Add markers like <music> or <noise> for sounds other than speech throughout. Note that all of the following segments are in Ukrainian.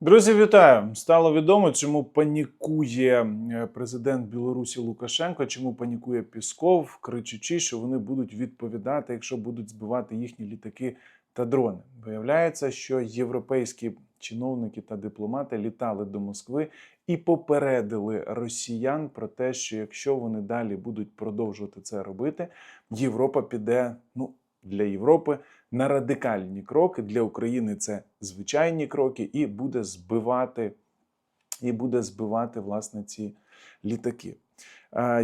Друзі, вітаю! Стало відомо, чому панікує е, президент Білорусі Лукашенко, чому панікує Пісков, кричучи, що вони будуть відповідати, якщо будуть збивати їхні літаки та дрони. Виявляється, що європейські чиновники та дипломати літали до Москви і попередили росіян про те, що якщо вони далі будуть продовжувати це робити, Європа піде ну для Європи на радикальні кроки. Для України це звичайні кроки, і буде збивати, і буде збивати власне ці літаки.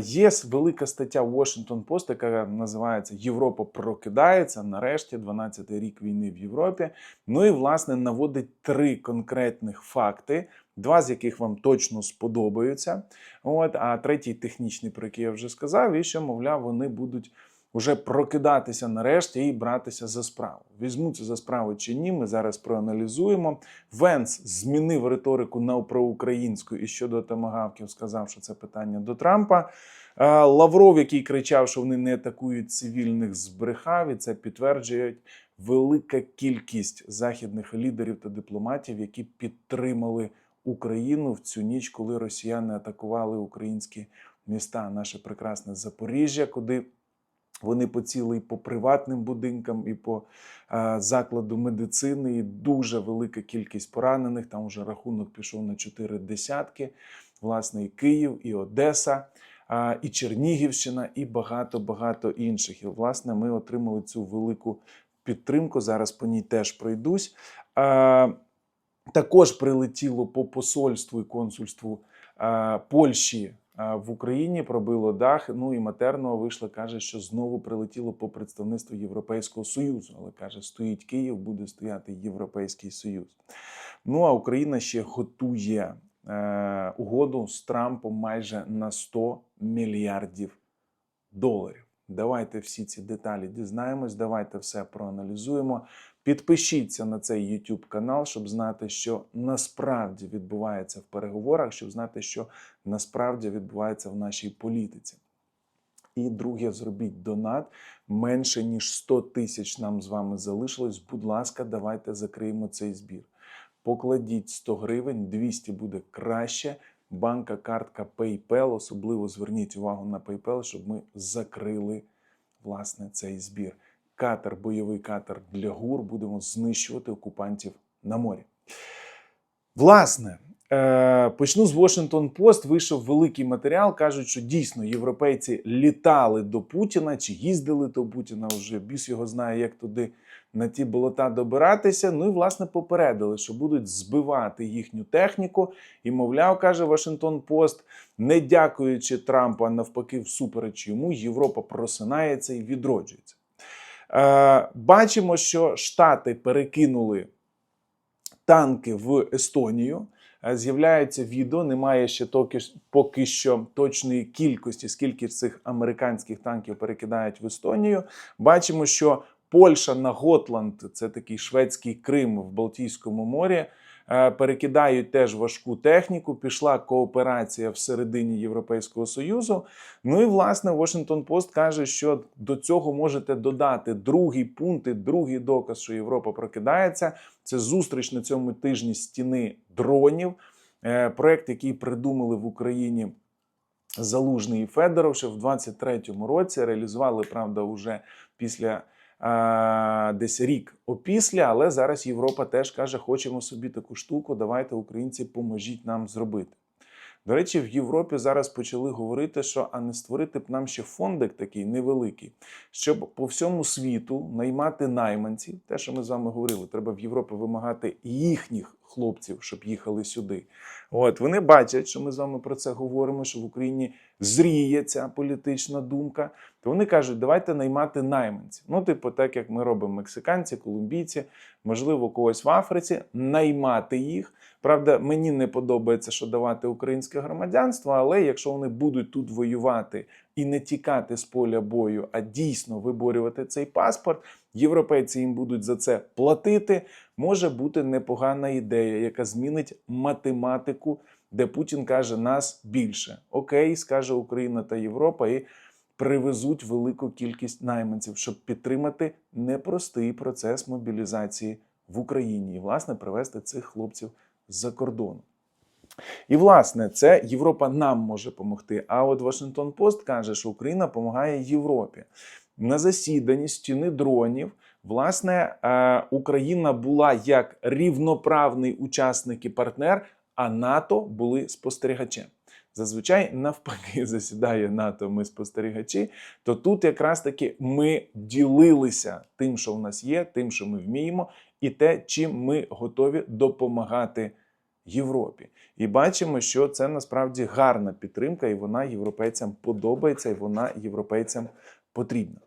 Є велика стаття Washington Post, яка називається Європа прокидається. Нарешті 12-й рік війни в Європі. Ну і власне наводить три конкретних факти, два з яких вам точно сподобаються. От, а третій технічний, про який я вже сказав, і що, мовляв, вони будуть вже прокидатися нарешті і братися за справу. Візьмуться за справу чи ні, ми зараз проаналізуємо. Венс змінив риторику на проукраїнську і щодо тамагавків сказав, що це питання до Трампа. Е, Лавров, який кричав, що вони не атакують цивільних, збрехав, і це підтверджують велика кількість західних лідерів та дипломатів, які підтримали Україну в цю ніч, коли росіяни атакували українські міста, наше прекрасне Запоріжжя, куди вони поцілили і по приватним будинкам, і по е, закладу медицини. І дуже велика кількість поранених. Там вже рахунок пішов на чотири десятки. Власне, і Київ, і Одеса, е, і Чернігівщина, і багато багато інших. І власне ми отримали цю велику підтримку. Зараз по ній теж пройдусь. Е, також прилетіло по посольству і консульству е, Польщі в Україні, пробило дах. Ну і матерного вийшло, каже, що знову прилетіло по представництву Європейського Союзу. Але каже, стоїть Київ, буде стояти Європейський Союз. Ну а Україна ще готує е, угоду з Трампом майже на 100 мільярдів доларів. Давайте всі ці деталі дізнаємось, давайте все проаналізуємо. Підпишіться на цей YouTube канал, щоб знати, що насправді відбувається в переговорах, щоб знати, що насправді відбувається в нашій політиці. І друге, зробіть донат менше ніж 100 тисяч нам з вами залишилось. Будь ласка, давайте закриємо цей збір. Покладіть 100 гривень, 200 буде краще. Банка, картка PayPal, особливо зверніть увагу на PayPal, щоб ми закрили власне цей збір. Катер, бойовий катер для ГУР, будемо знищувати окупантів на морі. Власне, е, почну з Washington Post. Вийшов великий матеріал. Кажуть, що дійсно європейці літали до Путіна чи їздили до Путіна. Вже біс його знає, як туди на ті болота добиратися. Ну і власне попередили, що будуть збивати їхню техніку. І, мовляв, каже Washington Post, не дякуючи Трампу, а навпаки, всупереч йому, Європа просинається і відроджується. Е, Бачимо, що Штати перекинули танки в Естонію. Е, З'являється відео, немає ще токи, поки що точної кількості, скільки цих американських танків перекидають в Естонію. Бачимо, що Польща на Готланд, це такий шведський Крим в Балтійському морі, перекидають теж важку техніку. Пішла кооперація всередині Європейського Союзу. Ну і власне Washington Post каже, що до цього можете додати другий пункт, і другий доказ, що Європа прокидається. Це зустріч на цьому тижні стіни дронів. Е, Проект, який придумали в Україні Залужний і Федоров ще в 23-му році. Реалізували, правда, вже після десь рік опісля, але зараз Європа теж каже, хочемо собі таку штуку. Давайте, українці, поможіть нам зробити. До речі, в Європі зараз почали говорити, що а не створити б нам ще фондик такий невеликий, щоб по всьому світу наймати найманців. Те, що ми з вами говорили, треба в Європі вимагати їхніх хлопців, щоб їхали сюди. От вони бачать, що ми з вами про це говоримо, що в Україні зріє ця політична думка. То вони кажуть, давайте наймати найманців. Ну, типу, так як ми робимо мексиканці, колумбійці, можливо, когось в Африці, наймати їх. Правда, мені не подобається, що давати українське громадянство, але якщо вони будуть тут воювати і не тікати з поля бою, а дійсно виборювати цей паспорт, європейці їм будуть за це платити. Може бути непогана ідея, яка змінить математику, де Путін каже, нас більше. Окей, скаже Україна та Європа, і привезуть велику кількість найманців, щоб підтримати непростий процес мобілізації в Україні і, власне, привести цих хлопців з-за кордону. І, власне, це Європа нам може допомогти. А от Вашингтон Пост каже, що Україна допомагає Європі. На засіданні стіни дронів, власне, е, Україна була як рівноправний учасник і партнер, а НАТО були спостерігачем. Зазвичай навпаки <laughs> засідає НАТО, ми спостерігачі. То тут якраз таки ми ділилися тим, що в нас є, тим, що ми вміємо, і те, чим ми готові допомагати Європі. І бачимо, що це насправді гарна підтримка, і вона європейцям подобається, і вона європейцям потрібна.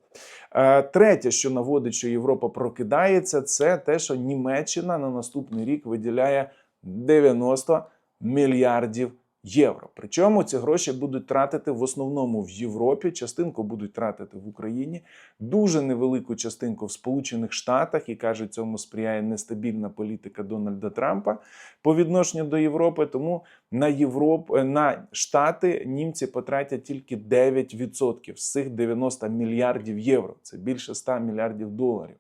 Е, Третє, що наводить, що Європа прокидається, це те, що Німеччина на наступний рік виділяє 90 мільярдів євро. Причому ці гроші будуть тратити в основному в Європі, частинку будуть тратити в Україні, дуже невелику частинку в Сполучених Штатах і кажуть, цьому сприяє нестабільна політика Дональда Трампа по відношенню до Європи. Тому на Європу на Штати німці потратять тільки 9% з цих 90 мільярдів євро. Це більше 100 мільярдів доларів.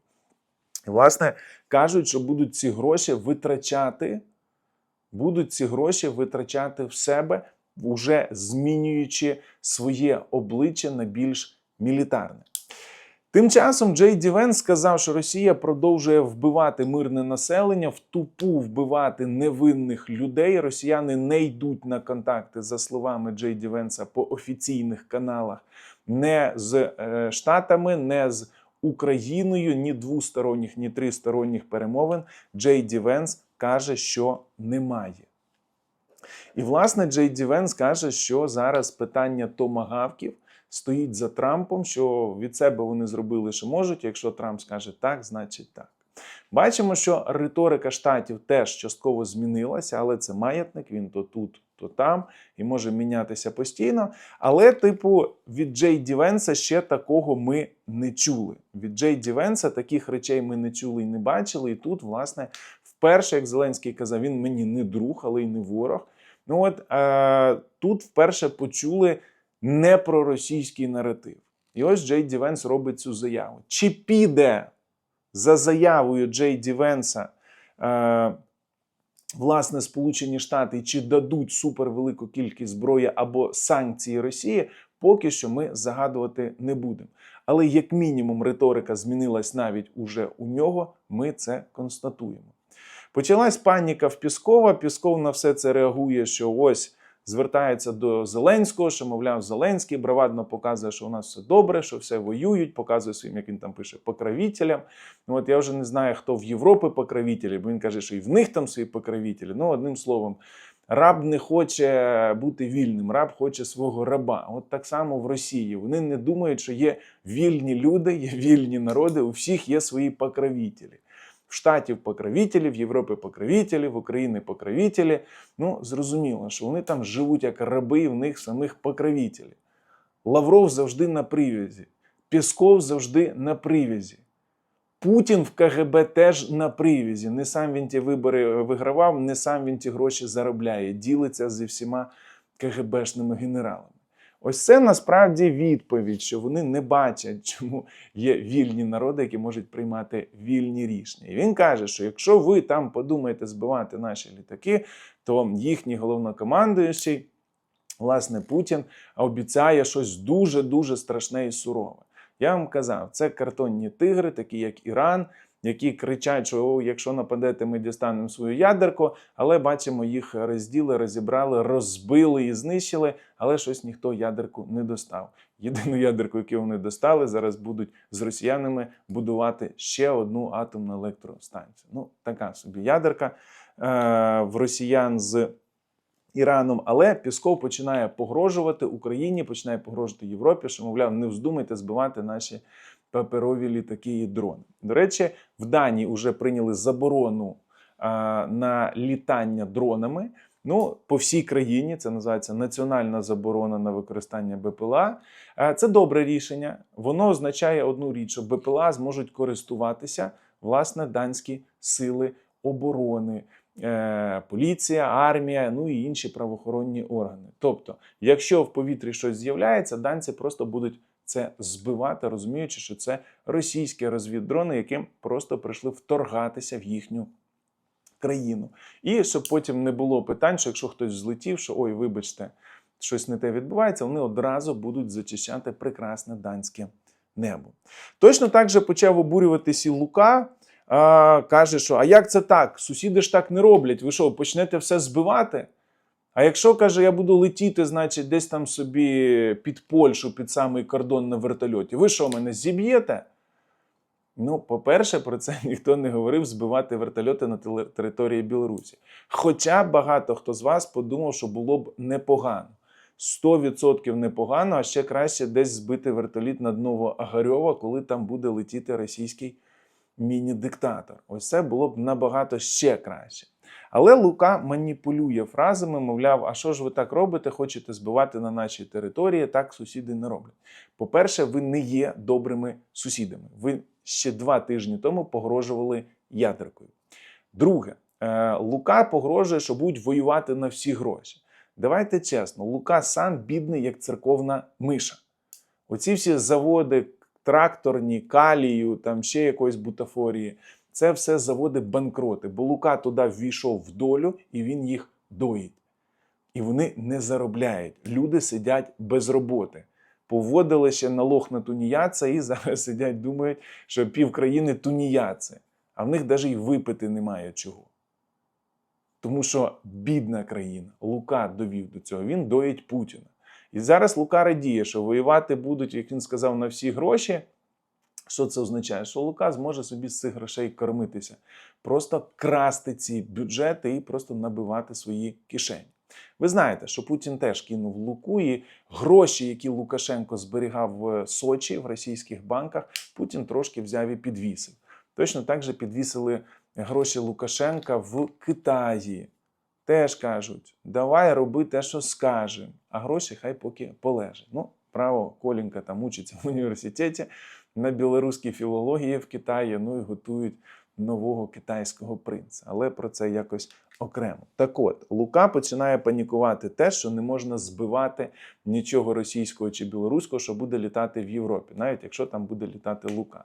І, власне, кажуть, що будуть ці гроші витрачати будуть ці гроші витрачати в себе, вже змінюючи своє обличчя на більш мілітарне. Тим часом Джей Ді Венс сказав, що Росія продовжує вбивати мирне населення, в тупу вбивати невинних людей. Росіяни не йдуть на контакти, за словами Джей Ді Венса, по офіційних каналах, не з е, Штатами, не з Україною, ні двосторонніх, ні тристоронніх перемовин. Джей Ді Венс каже, що немає. І, власне, Джей Ді Венс каже, що зараз питання томагавків стоїть за Трампом, що від себе вони зробили, що можуть. Якщо Трамп скаже так, значить так. Бачимо, що риторика штатів теж частково змінилася, але це маятник, він то тут, то там і може мінятися постійно. Але, типу, від Джей Ді Венса ще такого ми не чули. Від Джей Ді Венса таких речей ми не чули і не бачили. І тут, власне, вперше, як Зеленський казав, він мені не друг, але й не ворог. Ну от е, тут вперше почули не проросійський наратив. І ось Джей Ді Венс робить цю заяву. Чи піде за заявою Джей Ді Венса, е, власне, Сполучені Штати, чи дадуть супервелику кількість зброї або санкції Росії, поки що ми загадувати не будемо. Але як мінімум риторика змінилась навіть уже у нього, ми це констатуємо. Почалась паніка в Піскова. Пісков на все це реагує, що ось звертається до Зеленського, що, мовляв, Зеленський бравадно показує, що у нас все добре, що все воюють, показує своїм, як він там пише, покровителям. Ну от я вже не знаю, хто в Європі покровителі, бо він каже, що і в них там свої покровителі. Ну, одним словом, раб не хоче бути вільним, раб хоче свого раба. От так само в Росії. Вони не думають, що є вільні люди, є вільні народи, у всіх є свої покровителі. В Штатів покровителі, в Європі покровителі, в Україні покровителі. Ну, зрозуміло, що вони там живуть як раби, в них самих покровителі. Лавров завжди на привязі, Пісков завжди на привязі. Путін в КГБ теж на привязі. Не сам він ті вибори вигравав, не сам він ті гроші заробляє, ділиться зі всіма КГБшними генералами. Ось це насправді відповідь, що вони не бачать, чому є вільні народи, які можуть приймати вільні рішення. І він каже, що якщо ви там подумаєте збивати наші літаки, то їхній головнокомандуючий, власне, Путін обіцяє щось дуже дуже страшне і сурове. Я вам казав, це картонні тигри, такі як Іран, які кричать, що О, якщо нападете, ми дістанемо свою ядерку. Але бачимо, їх розділи, розібрали, розбили і знищили, але щось ніхто ядерку не достав. Єдину ядерку, яку вони достали, зараз будуть з росіянами будувати ще одну атомну електростанцію. Ну, така собі ядерка е- в росіян з. Іраном, але Пісков починає погрожувати Україні, починає погрожувати Європі, що, мовляв, не вздумайте збивати наші паперові літаки і дрони. До речі, в Данії вже прийняли заборону а, на літання дронами. Ну, по всій країні це називається національна заборона на використання БПЛА. Це добре рішення. Воно означає одну річ, що БПЛА зможуть користуватися власне данські сили оборони. Е, поліція, армія, ну і інші правоохоронні органи. Тобто, якщо в повітрі щось з'являється, данці просто будуть це збивати, розуміючи, що це російські розвіддрони, яким просто прийшли вторгатися в їхню країну. І щоб потім не було питань, що якщо хтось злетів, що ой, вибачте, щось не те відбувається, вони одразу будуть зачищати прекрасне данське небо. Точно так же почав обурюватись і Лука. А, каже, що а як це так? Сусіди ж так не роблять. Ви що, почнете все збивати? А якщо каже, я буду летіти, значить, десь там собі під Польщу, під самий кордон на вертольоті, ви що, мене зіб'єте? Ну, по-перше, про це <laughs> ніхто не говорив збивати вертольоти на території Білорусі. Хоча багато хто з вас подумав, що було б непогано. 100% непогано, а ще краще десь збити вертоліт над Новоагарьова, коли там буде летіти російський міні-диктатор. Ось це було б набагато ще краще. Але Лука маніпулює фразами, мовляв, а що ж ви так робите? Хочете збивати на нашій території? Так сусіди не роблять. По-перше, ви не є добрими сусідами. Ви ще два тижні тому погрожували ядеркою. Друге, е, Лука погрожує, що будуть воювати на всі гроші. Давайте чесно, Лука сам бідний, як церковна миша. Оці всі заводи, тракторні, калію, там ще якоїсь бутафорії, це все заводи банкроти, бо Лука туди ввійшов в долю і він їх доїть. І вони не заробляють. Люди сидять без роботи. Поводили ще налог на туніяца і <laughs> зараз сидять, думають, що пів країни туніяци, а в них навіть і випити немає чого. Тому що бідна країна, Лука довів до цього, він доїть Путіна. І зараз Лука радіє, що воювати будуть, як він сказав, на всі гроші. Що це означає? Що Лука зможе собі з цих грошей кормитися, просто красти ці бюджети і просто набивати свої кишені. Ви знаєте, що Путін теж кинув Луку, і гроші, які Лукашенко зберігав в Сочі в російських банках, Путін трошки взяв і підвісив. Точно так же підвісили гроші Лукашенка в Китаї. Теж кажуть, давай роби те, що скажемо, а гроші хай поки полежать. Ну, право, Колінка там учиться в університеті на білоруській філології в Китаї, ну і готують нового китайського принца. Але про це якось окремо. Так от, Лука починає панікувати те, що не можна збивати нічого російського чи білоруського, що буде літати в Європі, навіть якщо там буде літати Лука.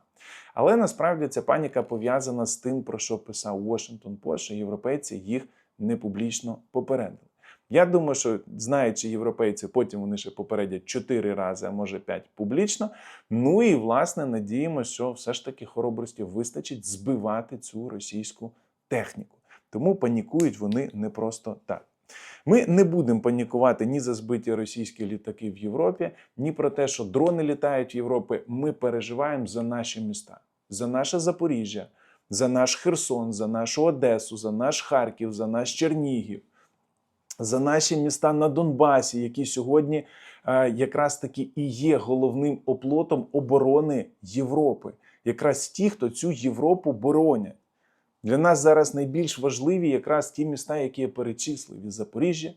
Але насправді ця паніка пов'язана з тим, про що писав Washington Post, що європейці їх не публічно попередили. Я думаю, що знаючи європейці, потім вони ще попередять 4 рази, а може 5 публічно. Ну і власне надіємося, що все ж таки хоробрості вистачить збивати цю російську техніку. Тому панікують вони не просто так. Ми не будемо панікувати ні за збиті російські літаки в Європі, ні про те, що дрони літають в Європі. Ми переживаємо за наші міста, за наше Запоріжжя, за наш Херсон, за нашу Одесу, за наш Харків, за наш Чернігів, за наші міста на Донбасі, які сьогодні е, якраз таки і є головним оплотом оборони Європи. Якраз ті, хто цю Європу боронять. Для нас зараз найбільш важливі якраз ті міста, які я перечислив: і Запоріжжя,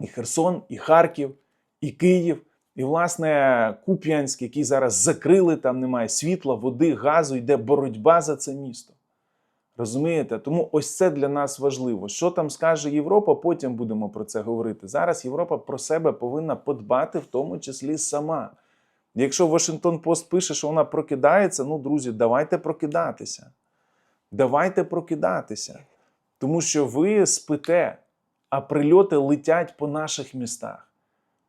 і Херсон, і Харків, і Київ, і, власне, Куп'янськ, який зараз закрили, там немає світла, води, газу, йде боротьба за це місто. Розумієте? Тому ось це для нас важливо. Що там скаже Європа, потім будемо про це говорити. Зараз Європа про себе повинна подбати, в тому числі сама. Якщо Вашингтон Пост пише, що вона прокидається, ну, друзі, давайте прокидатися. Давайте прокидатися. Тому що ви спите, а прильоти летять по наших містах,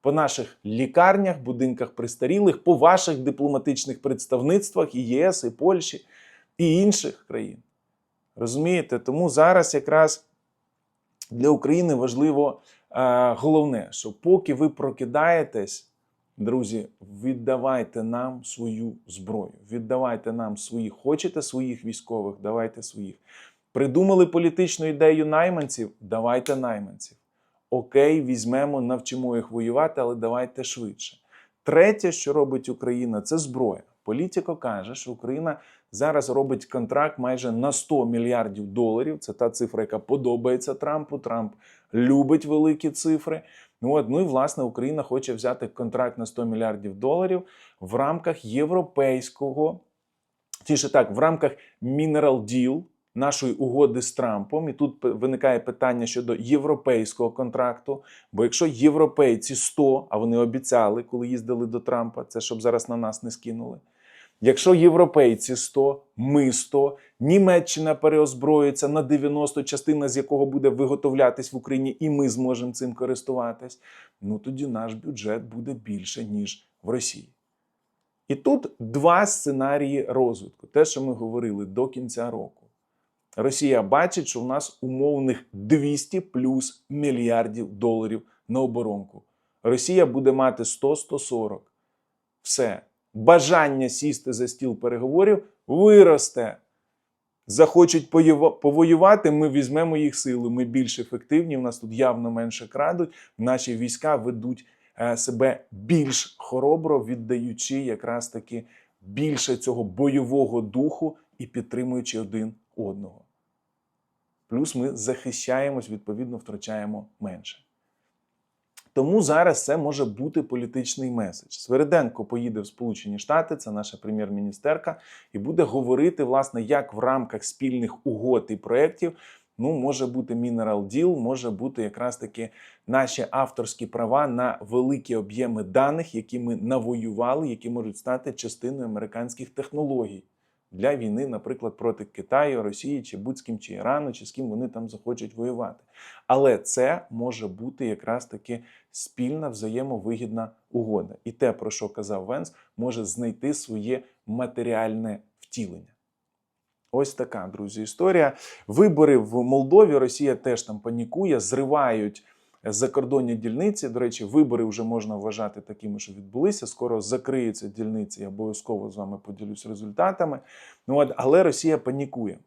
по наших лікарнях, будинках престарілих, по ваших дипломатичних представництвах і ЄС, і Польщі, і інших країн. Розумієте? Тому зараз якраз для України важливо е, головне, що поки ви прокидаєтесь, друзі, віддавайте нам свою зброю, віддавайте нам своїх. Хочете своїх військових, давайте своїх. Придумали політичну ідею найманців, давайте найманців. Окей, візьмемо, навчимо їх воювати, але давайте швидше. Третє, що робить Україна, це зброя. Політико каже, що Україна зараз робить контракт майже на 100 мільярдів доларів. Це та цифра, яка подобається Трампу. Трамп любить великі цифри. Ну, от, ну і власне Україна хоче взяти контракт на 100 мільярдів доларів в рамках європейського, тіше так, в рамках Mineral Deal, нашої угоди з Трампом. І тут виникає питання щодо європейського контракту. Бо якщо європейці 100, а вони обіцяли, коли їздили до Трампа, це щоб зараз на нас не скинули. Якщо європейці 100, ми 100, Німеччина переозброїться на 90, частина з якого буде виготовлятись в Україні, і ми зможемо цим користуватись, ну тоді наш бюджет буде більше, ніж в Росії. І тут два сценарії розвитку. Те, що ми говорили до кінця року. Росія бачить, що в нас умовних 200 плюс мільярдів доларів на оборонку. Росія буде мати 100-140. Все. Бажання сісти за стіл переговорів виросте. Захочуть повоювати, ми візьмемо їх сили. Ми більш ефективні. В нас тут явно менше крадуть. Наші війська ведуть е, себе більш хоробро, віддаючи якраз таки більше цього бойового духу і підтримуючи один одного. Плюс ми захищаємось, відповідно, втрачаємо менше. Тому зараз це може бути політичний меседж. Свериденко поїде в Сполучені Штати, це наша прем'єр-міністерка, і буде говорити, власне, як в рамках спільних угод і проєктів ну, може бути Mineral Deal, може бути якраз таки наші авторські права на великі об'єми даних, які ми навоювали, які можуть стати частиною американських технологій для війни, наприклад, проти Китаю, Росії чи будь-ким, чи Ірану, чи з ким вони там захочуть воювати. Але це може бути якраз таки спільна взаємовигідна угода. І те, про що казав Венс, може знайти своє матеріальне втілення. Ось така, друзі, історія. Вибори в Молдові. Росія теж там панікує, зривають закордонні дільниці. До речі, вибори вже можна вважати такими, що відбулися. Скоро закриються дільниці. Я обов'язково з вами поділюсь результатами. Ну от, але Росія панікує.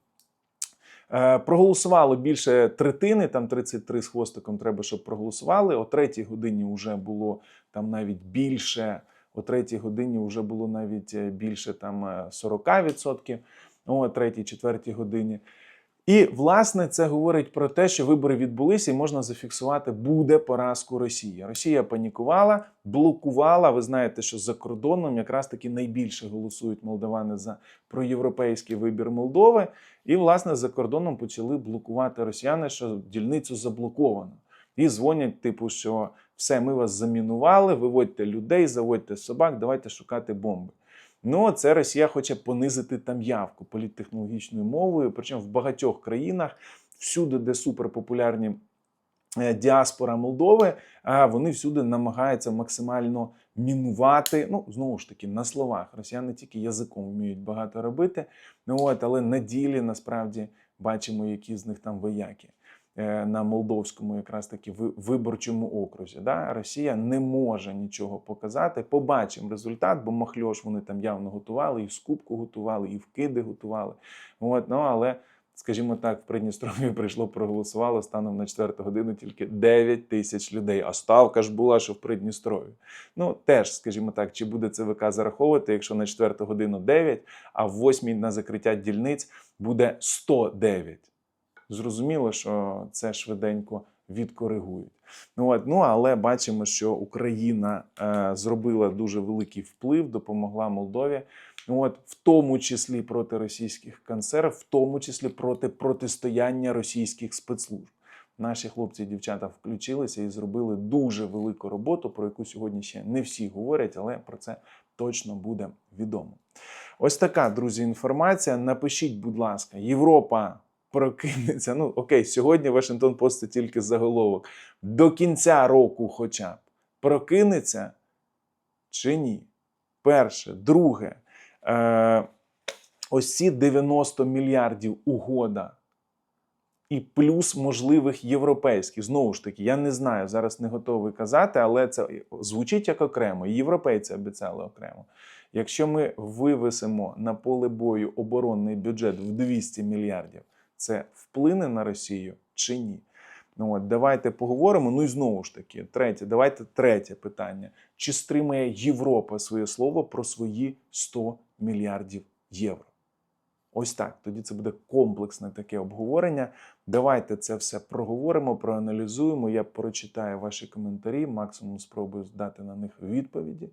Е, Проголосувало більше третини, там 33 з хвостиком треба, щоб проголосували. О третій годині вже було там навіть більше. О третій годині вже було навіть е, більше там е, 40%. О третій, четвертій годині. І власне це говорить про те, що вибори відбулися, і можна зафіксувати буде поразку Росії. Росія панікувала, блокувала. Ви знаєте, що за кордоном якраз таки найбільше голосують молдавани за проєвропейський вибір Молдови. І власне за кордоном почали блокувати росіяни, що дільницю заблоковано. І дзвонять, типу, що все, ми вас замінували, виводьте людей, заводьте собак, давайте шукати бомби. Ну, це Росія хоче понизити там явку політтехнологічною мовою. Причому в багатьох країнах, всюди, де суперпопулярні е, діаспора Молдови, а вони всюди намагаються максимально мінувати. Ну, знову ж таки, на словах. Росіяни тільки язиком вміють багато робити. Ну, от, але на ділі насправді бачимо, які з них там вояки. Е, На молдовському, якраз таки ви- виборчому окрузі. Да? Росія не може нічого показати. Побачимо результат, бо махльош вони там явно готували, і в скупку готували, і вкиди готували. От, ну, але, скажімо так, в Придністров'ї прийшло, проголосувало станом на 4 годину тільки 9 тисяч людей. А ставка ж була, що в Придністров'ї. Ну, теж, скажімо так, чи буде ЦВК зараховувати, якщо на 4 годину 9, а в 8 на закриття дільниць буде 109. Зрозуміло, що це швиденько відкоригують. Ну, от, ну але бачимо, що Україна е, зробила дуже великий вплив, допомогла Молдові. Ну, от, в тому числі проти російських консерв, в тому числі проти протистояння російських спецслужб. Наші хлопці і дівчата включилися і зробили дуже велику роботу, про яку сьогодні ще не всі говорять, але про це точно буде відомо. Ось така, друзі, інформація. Напишіть, будь ласка, Європа прокинеться. Ну, окей, сьогодні Вашингтон Пост це тільки заголовок. До кінця року, хоча б прокинеться чи ні? Перше, друге, е, ось ці 90 мільярдів угода. І плюс можливих європейських. Знову ж таки, я не знаю, зараз не готовий казати, але це звучить як окремо. Європейці обіцяли окремо. Якщо ми вивесимо на поле бою оборонний бюджет в 200 мільярдів, це вплине на Росію чи ні? Ну от давайте поговоримо. Ну і знову ж таки, третє, давайте третє питання: чи стримає Європа своє слово про свої 100 мільярдів євро? Ось так. Тоді це буде комплексне таке обговорення. Давайте це все проговоримо, проаналізуємо. Я прочитаю ваші коментарі, максимум спробую дати на них відповіді.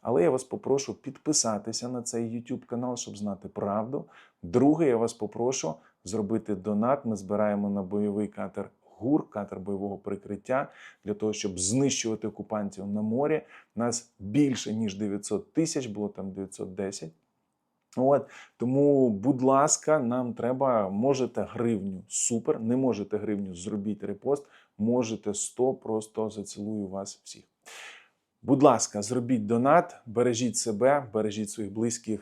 Але я вас попрошу підписатися на цей YouTube канал, щоб знати правду. Друге, я вас попрошу зробити донат. Ми збираємо на бойовий катер ГУР, катер бойового прикриття, для того, щоб знищувати окупантів на морі. Нас більше ніж 900 тисяч, було там 910. От тому, будь ласка, нам треба. Можете гривню, супер. Не можете гривню, зробіть репост. Можете 100, просто зацілую вас всіх. Будь ласка, зробіть донат, бережіть себе, бережіть своїх близьких